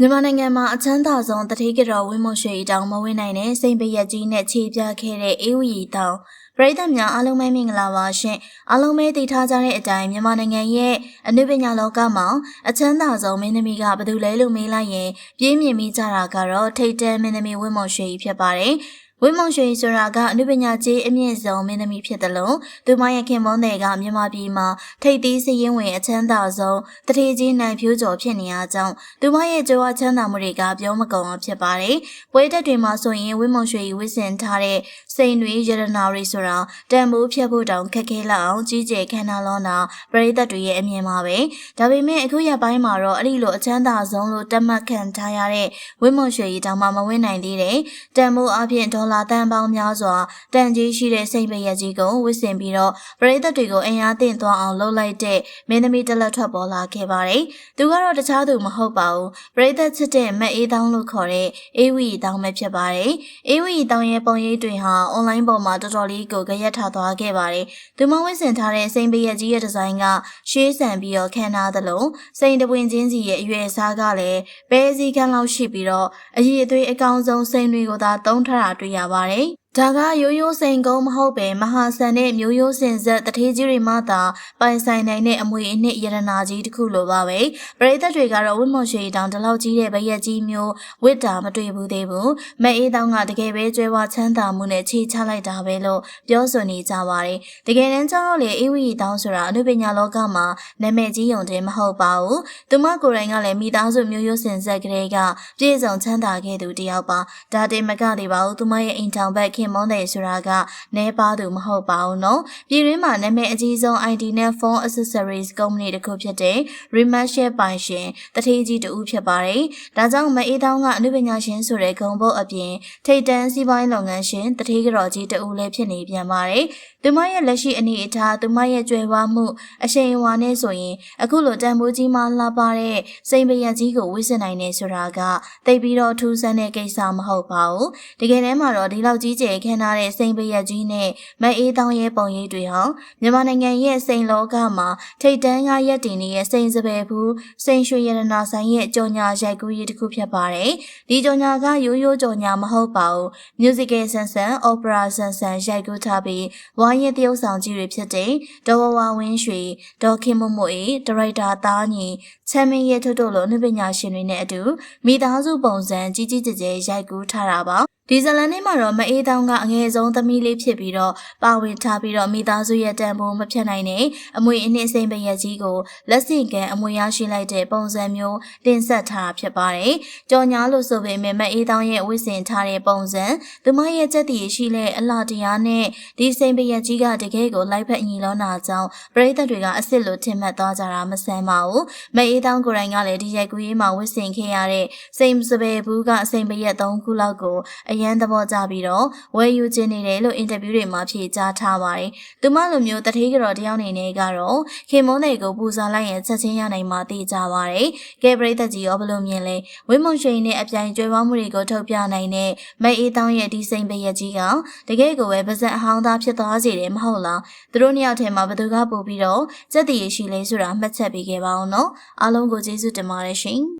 မြန်မာနိုင်ငံမှာအချမ်းသာဆုံးတတိကတော်ဝင်းမွန်ရွှေဤတောင်မဝင်းနိုင်တဲ့စိန်ပရက်ကြီးနဲ့ခြေပြခဲ့တဲ့အေးဝီတောင်ပရိသတ်များအားလုံးပဲမင်္ဂလာပါရှင်အားလုံးပဲတည်ထားကြတဲ့အတိုင်းမြန်မာနိုင်ငံရဲ့အနုပညာလောကမှာအချမ်းသာဆုံးမင်းသမီးကဘယ်သူလဲလို့မေးလိုက်ရင်ပြင်းမြင်မိကြတာကတော့ထိတ်တန်းမင်းသမီးဝင်းမွန်ရွှေဤဖြစ်ပါတယ် ဝင်းမုံရွှေဆိုတာကအနုပညာကြီးအမြင့်ဆုံးမင်းသမီးဖြစ်တယ်လို့သူမရဲ့ခင်မွန်းတဲ့ကမြန်မာပြည်မှာထိပ်သီးစည်ရင်ဝင်အချမ်းသာဆုံးတထေကြီးနိုင်ဖြိုးကျော်ဖြစ်နေအားကြောင့်သူမရဲ့ကြွားချမ်းသာမှုတွေကပြောမကုန်အောင်ဖြစ်ပါတယ်။ပွဲတက်တွေမှာဆိုရင်ဝင်းမုံရွှေဝစ်စင်ထားတဲ့စိန်တွေရတနာတွေဆိုတာတန်ဖိုးဖြတ်ဖို့တောင်ခက်ခဲလောက်အောင်ကြီးကျယ်ခမ်းနားလောတာပရိသတ်တွေရဲ့အမြင်ပါပဲ။ဒါပေမဲ့အခုရက်ပိုင်းမှာတော့အဲ့ဒီလိုအချမ်းသာဆုံးလို့တတ်မှတ်ခံထားရတဲ့ဝင်းမုံရွှေကြီးတောင်မှမဝင်းနိုင်သေးတဲ့တန်ဖိုးအပြင်ဒေါ်လာတန်ပေါင်းများစွာတန်ကြီးရှိတဲ့စိတ်ပရက်ကြီးကိုဝစ်စင်ပြီးတော့ပရိသတ်တွေကိုအင်အားသင့်သွားအောင်လှုပ်လိုက်တဲ့မင်းသမီးတစ်လက်ထွက်ပေါ်လာခဲ့ပါတယ်။သူကတော့တခြားသူမဟုတ်ပါဘူး။ပရိသတ်ချစ်တဲ့မက်အေးတောင်းလို့ခေါ်တဲ့အေးဝီတောင်းပဲဖြစ်ပါတယ်။အေးဝီတောင်းရဲ့ပုံရိပ်တွေဟာအွန်လိုင်းပေါ်မှာတော်တော်လေးကိုကြရက်ထသွားခဲ့ပါတယ်။သူမဝစ်စင်ထားတဲ့စိန်ပရက်ကြီးရဲ့ဒီဇိုင်းကရှေးဆန်ပြီးတော့ခမ်းနားသလိုစိန်တပွင်ချင်းစီရဲ့အရွယ်အစားကလည်းပဲစည်းကမ်းလောက်ရှိပြီးတော့အရည်အသွေးအကောင်ဆုံးစိန်တွေကိုသာသုံးထတာတွေ့ရပါတယ်။ ဒါကရိုးရိုးစိန်ကုန်းမဟုတ်ပဲမဟာဆန်တဲ့မျိုးရိုးစင်ဆက်တထေးကြီးတွေမှသာပိုင်ဆိုင်နိုင်တဲ့အမွေအနှစ်ယရနာကြီးတစ်ခုလိုပါပဲပရိသတ်တွေကတော့ဝတ်မော်ရွှေတောင်ဒီလောက်ကြီးတဲ့ဗရက်ကြီးမျိုးဝစ်တာမတွေ့ဘူးသေးဘူးမအေးတောင်ကတကယ်ပဲကျွဲဝချမ်းသာမှုနဲ့ခြေချလိုက်တာပဲလို့ပြောဆိုနေကြပါတယ်တကယ်တမ်းကျတော့လေအေးဝီတောင်ဆိုတာအနုပညာလောကမှာနာမည်ကြီးုံတင်မဟုတ်ပါဘူးသူမကိုယ်တိုင်ကလည်းမိသားစုမျိုးရိုးစင်ဆက်ကလေးကပြည့်စုံချမ်းသာခဲ့သူတယောက်ပါဒါတင်မကသေးပါဘူးသူမရဲ့အိမ်ထောင်ဘက်ခင်မွန်းတယ်ဆိုတာကနဲပါသူမဟုတ်ပါဘူးနော်ပြည်တွင်းမှာနာမည်အကြီးဆုံး ID နဲ့ phone accessories company တစ်ခုဖြစ်တဲ့ Remarshall ပိုင်ရှင်တထေးကြီးတူဖြစ်ပါတယ်ဒါကြောင့်မအေးတောင်းကအနုပညာရှင်ဆိုတဲ့ဂုံဘုတ်အပြင်ထိတ်တန်းစီးပွားရေးလုပ်ငန်းရှင်တထေးကြော်ကြီးတူလည်းဖြစ်နေပြန်ပါတယ်သူမရဲ့လက်ရှိအနေအထားသူမရဲ့ကြွယ်ဝမှုအရှိန်အဝါနဲ့ဆိုရင်အခုလိုတန်ဖိုးကြီးမှလှပတဲ့စိန်ပရက်ကြီးကိုဝိစင်နိုင်နေဆိုတာကတိတ်ပြီးတော့ထူးဆန်းတဲ့ကိစ္စမဟုတ်ပါဘူးတကယ်တမ်းမှာတော့ဒီလောက်ကြီးကျယ်ခမ်းနားတဲ့စိန်ပရက်ကြီးနဲ့မအေးတောင်းရဲ့ပုံရိပ်တွေဟာမြန်မာနိုင်ငံရဲ့စိန်လောကမှာထိတ်တန်းကရက်တင်နေတဲ့စိန်စပယ်ဘူးစိန်ရွှေရတနာဆိုင်ရဲ့ကြော်ညာရိုက်ကူးရေးတစ်ခုဖြစ်ပါတယ်ဒီကြော်ညာကရိုးရိုးကြော်ညာမဟုတ်ပါဘူး musical ဆန်ဆန် opera ဆန်ဆန်ရိုက်ကူးထားပြီးဝိုင်းရဲ့တရုပ်ဆောင်ကြီးတွေဖြစ်တဲ့ဒေါ်ဝဝဝင်းရွှေဒေါ်ခင်မမို့အေဒါရိုက်တာသားညီချမ်းမင်းရဲ့ထုတ်တို့လိုအနုပညာရှင်တွေနဲ့အတူမိသားစုပုံစံကြီးကြီးကျယ်ကျယ်ရိုက်ကူးထားတာပါ ဒီဇလန်နဲ့မှာတော့မအေးတောင်းကအငယ်ဆုံးသမီးလေးဖြစ်ပြီးတော့ပါဝင်ထားပြီးတော့မိသားစုရဲ့တန်ဖိုးမဖြတ်နိုင်တဲ့အမွေအနှစ်စိမ့်ပရက်ကြီးကိုလက်ဆင့်ကမ်းအမွေရရှိလိုက်တဲ့ပုံစံမျိုးတင်ဆက်ထားဖြစ်ပါတယ်။ကြော်ညာလို့ဆိုပေမဲ့မအေးတောင်းရဲ့ဝစ်စင်ထားတဲ့ပုံစံသူမရဲ့စက်တည်ရှိတဲ့အလှတရားနဲ့ဒီစိမ့်ပရက်ကြီးကတကယ်ကိုလိုက်ဖက်ညီလောနာကြောင်းပရိသတ်တွေကအစ်စ်လိုထင်မှတ်သွားကြတာမဆန်းပါဘူး။မအေးတောင်းကိုယ်တိုင်ကလည်းဒီရိုက်ကူးရေးမှာဝစ်စင်ခဲ့ရတဲ့စိမ့်စပယ်ဘူးကစိမ့်ပရက်၃ခုလောက်ကိုအရန်သဘောကျပြီးတော့ဝယ်ယူခြင်းနေတယ်လို့အင်တာဗျူးတွေမှာဖြေကြားထားပါတယ်။သူမလိုမျိုးတထေးကြော်တယောက်နေနေကတော့ခင်မုန်းတွေကိုပူဇော်လိုက်ရင်ချက်ချင်းရနိုင်မှာသိကြပါတယ်။ကဲပရိသတ်ကြီးရောဘလို့မြင်လဲဝင်းမုံရှိန်နဲ့အပြိုင်ကျွဲပွားမှုတွေကိုထုတ်ပြနိုင်တဲ့မဲအေးတောင်းရဲ့ဒီစိန်ပရက်ကြီးကတကယ်ကိုပဲပါဇက်အဟောင်းသားဖြစ်သွားစေတယ်မဟုတ်လား။သူတို့နှစ်ယောက်ထဲမှာဘသူကပို့ပြီးတော့စက်တည်ရှိလဲဆိုတာမှတ်ချက်ပေးခဲ့ပါအောင်နော်။အားလုံးကိုကျေးဇူးတင်ပါတယ်ရှင်။